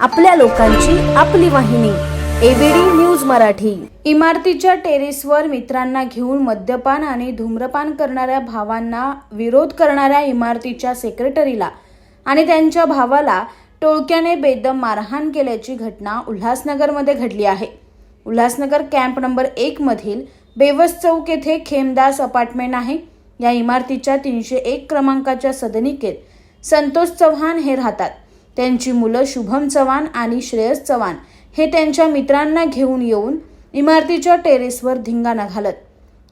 आपल्या लोकांची आपली वाहिनी एबीडी न्यूज मराठी. इमारतीच्या टेरेसवर मित्रांना घेऊन मद्यपान आणि धूम्रपान करणाऱ्या भावांना विरोध करणाऱ्या इमारतीच्या सेक्रेटरीला आणि त्यांच्या भावाला टोळक्याने बेदम मारहाण केल्याची घटना उल्हासनगरमध्ये घडली आहे. उल्हासनगर कॅम्प नंबर एक मधील बेवस चौक येथे खेमदास अपार्टमेंट आहे. या इमारतीच्या तीनशे एक क्रमांकाच्या सदनिकेत संतोष चव्हाण हे राहतात. त्यांची मुलं शुभम चव्हाण आणि श्रेयस चव्हाण हे त्यांच्या मित्रांना घेऊन येऊन इमारतीच्या टेरेसवर धिंगाणा घालत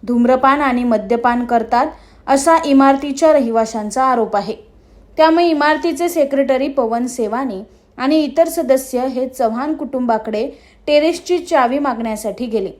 धूम्रपान आणि मद्यपान करतात असा इमारतीच्या रहिवाशांचा आरोप आहे. त्यामुळे इमारतीचे सेक्रेटरी पवन सेवानी आणि इतर सदस्य हे चव्हाण कुटुंबाकडे टेरेसची चावी मागण्यासाठी गेले.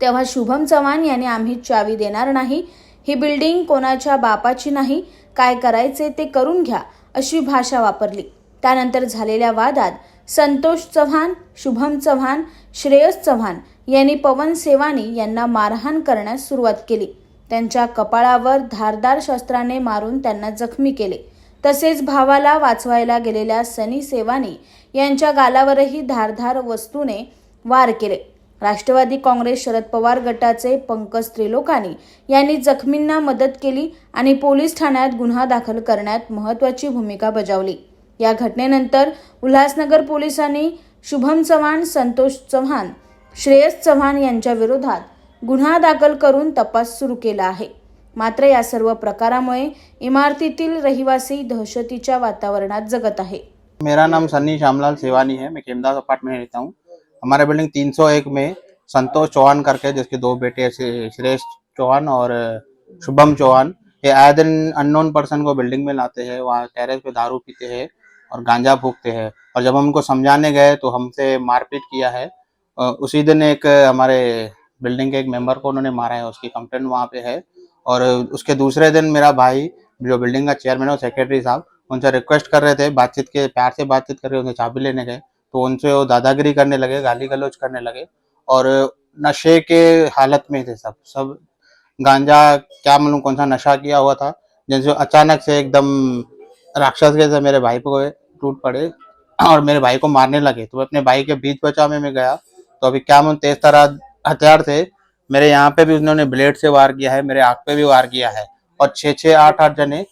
तेव्हा शुभम चव्हाण यांनी आम्ही चावी देणार नाही ही बिल्डिंग कोणाच्या बापाची नाही काय करायचे ते करून घ्या अशी भाषा वापरली. त्यानंतर झालेल्या वादात संतोष चव्हाण शुभम चव्हाण श्रेयस चव्हाण यांनी पवन सेवानी यांना मारहाण करण्यास सुरुवात केली. त्यांच्या कपाळावर धारदार शस्त्राने मारून त्यांना जखमी केले. तसेच भावाला वाचवायला गेलेल्या सनी सेवानी यांच्या गालावरही धारधार वस्तूने वार केले. राष्ट्रवादी काँग्रेस शरद पवार गटाचे पंकज त्रिलोकानी यांनी जखमींना मदत केली आणि पोलीस ठाण्यात गुन्हा दाखल करण्यात महत्त्वाची भूमिका बजावली. या घटनेनंतर उल्हासनगर पोलिसांनी शुभम चव्हाण संतोष चव्हाण श्रेयस चव्हाण यांच्या विरोधात गुन्हा दाखल करून तपास सुरू केला आहे. मात्र या सर्व प्रकारामुळे इमारतीतील रहिवासी दहशतीच्या वातावरणात जगत आहे. मेरा नाम सन्नी श्यामलाल सेवानी है। मैं खेमदास अपार्टमेंट रहता हूँ। हमारे बिल्डिंग 301 में संतोष चौहान करके जिसके दो बेटे हैं श्रेष्ठ चौहान और शुभम चौहान ये आए दिन अननोन पर्सन को बिल्डिंग में लाते हैं। वहाँ टेरेस पे दारू पीते हैं। और गांजा फूकते हैं। और जब हम उनको समझाने गए तो हमसे मारपीट किया है। उसी दिन एक हमारे बिल्डिंग के एक मेंबर को उन्होंने मारा है। उसकी कंप्लेंट वहाँ पे है। और उसके दूसरे दिन मेरा भाई, जो बिल्डिंग का चेयरमैन है सेक्रेटरी साहब, उनसे रिक्वेस्ट कर रहे थे, बातचीत के, प्यार से बातचीत कर रहे उनसे चाबी लेने गए। तो उनसे वो दादागिरी करने लगे, गाली गलौज करने लगे। और नशे के हालत में थे सब। सब गांजा, क्या मालूम कौन सा नशा किया हुआ था, जिनसे अचानक से एकदम राक्षस के मेरे भाई को टूट पड़े और मेरे भाई को मारने लगे। तो अपने भाई के बीच बचाव में मैं गया। तो अभी क्या मालूम तेज तरह हथियार थे, मेरे यहाँ पे भी उन्होंने ब्लेड से वार किया है, मेरे आँख पे भी वार किया है। और छः छः, आठ आठ जने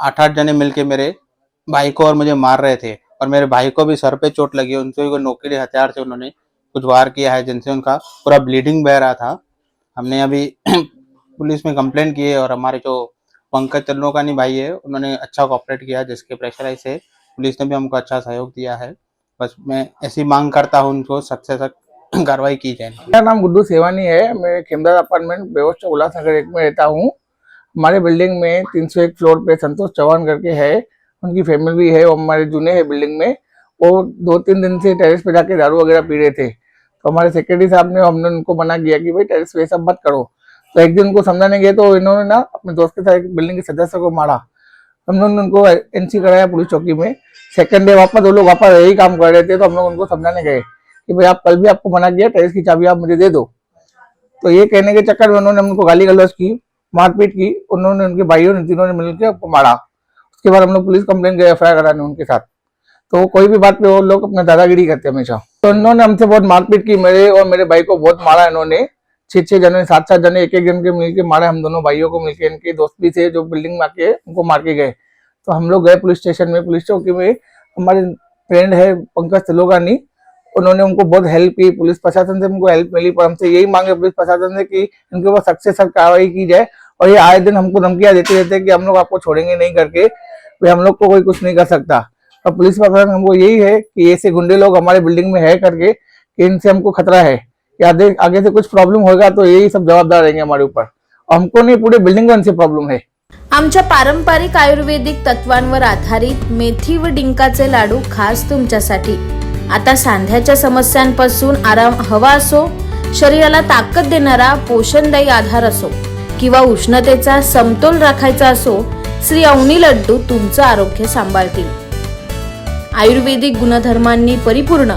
आठ आठ जने मिलके मेरे भाई को और मुझे मार रहे थे। और मेरे भाई को भी सर पे चोट लगी उनसे भी नोकीले हथियार से उन्होंने कुछ वार किया है, जिनसे उनका पूरा ब्लीडिंग बह रहा था। हमने अभी पुलिस में कंप्लेंट किए और हमारे जो पंकज चंद्रोकानी भाई है, उन्होंने अच्छा कॉपरेट किया जिसके प्रेशराइज से पुलिस ने भी हमको अच्छा सहयोग दिया है। बस मैं ऐसी मांग करता हूँ उनको सख्त से सख्त कार्रवाई की जाए। मेरा नाम गुड्डू सेवानी है, मैं खेमदार अपार्टमेंट बेहोश उल्लासनगर एक में रहता हूँ। हमारे बिल्डिंग में 301 फ्लोर पे संतोष चौहान करके है, उनकी फैमिली है, वो हमारे जूने हैं बिल्डिंग में। वो दो तीन दिन से टेरेस पे जाके दारू वगैरह पी रहे थे। तो हमारे सेक्रेटरी साहब ने हमने उनको मना किया कि भाई टेरेस पे सब मत करो। तो एक दिन उनको समझाने गए तो इन्होंने ना अपने दोस्त के साथ बिल्डिंग के सदस्य को मारा। हमने उनको एनसी कराया पुलिस चौकी में। सेकंड डे वापस वो लोग वापस यही काम कर रहे थे तो हम लोग उनको समझाने गए कि भाई आप कल भी आपको मना किया टेरेस की चाबी आप मुझे दे दो। तो ये कहने के चक्कर में उन्होंने उनको गाली गलौज की, मारपीट की, उन्होंने उनके भाइयों ने तीनों ने मिलकर आपको मारा। उसके बाद हम लोग पुलिस कंप्लेन गए एफ़ कराने उनके साथ। तो कोई भी बात पे वो लोग अपना दादागिरी करते हमेशा। तो उन्होंने हमसे बहुत मारपीट की, मेरे और मेरे भाई को बहुत मारा इन्होंने। छह छह जने सात सात जने एक एक जन के मिलके मारे हम दोनों भाइयों को, मिलके इनके दोस्त भी थे जो बिल्डिंग में आके उनको मार के गए। तो हम लोग गए पुलिस स्टेशन में। पुलिस चौकी में हमारे फ्रेंड है पंकज तिलोगानी। उन्होंने उनको बहुत हेल्प की। पुलिस प्रशासन से उनको हेल्प मिली, पर हमसे यही मांगे पुलिस प्रशासन से कि इनके ऊपर सख्त से सख्त कार्रवाई की जाए और ये आए दिन हमको धमकियाँ देते रहते कि हम लोग आपको छोड़ेंगे नहीं करके। भाई हम लोग को कोई कुछ नहीं कर सकता। और पुलिस प्रशासन हमको यही है कि ऐसे गुंडे लोग हमारे बिल्डिंग में है करके कि इनसे हमको खतरा है। कि आगे आगे से कुछ प्रॉब्लम होगा तो यही सब जवाबदार रहेंगे हमारे ऊपर। हमको नहीं पूरे बिल्डिंग को प्रॉब्लम है। आमच्या पारंपरिक आयुर्वेदिक तत्वांवर आधारित मेथी व डिंकाचे लाडू खास तुमच्यासाठी. आता सांध्याच्या समस्यांपासून आराम हवा असो शरीराला ताकद देणारा पोषणदायी आधार असो किंवा उष्णतेचा समतोल राखायचा असो श्री अवनी लड्डू तुमचं आरोग्य सांभाळतील. आयुर्वेदिक गुणधर्मांनी परिपूर्ण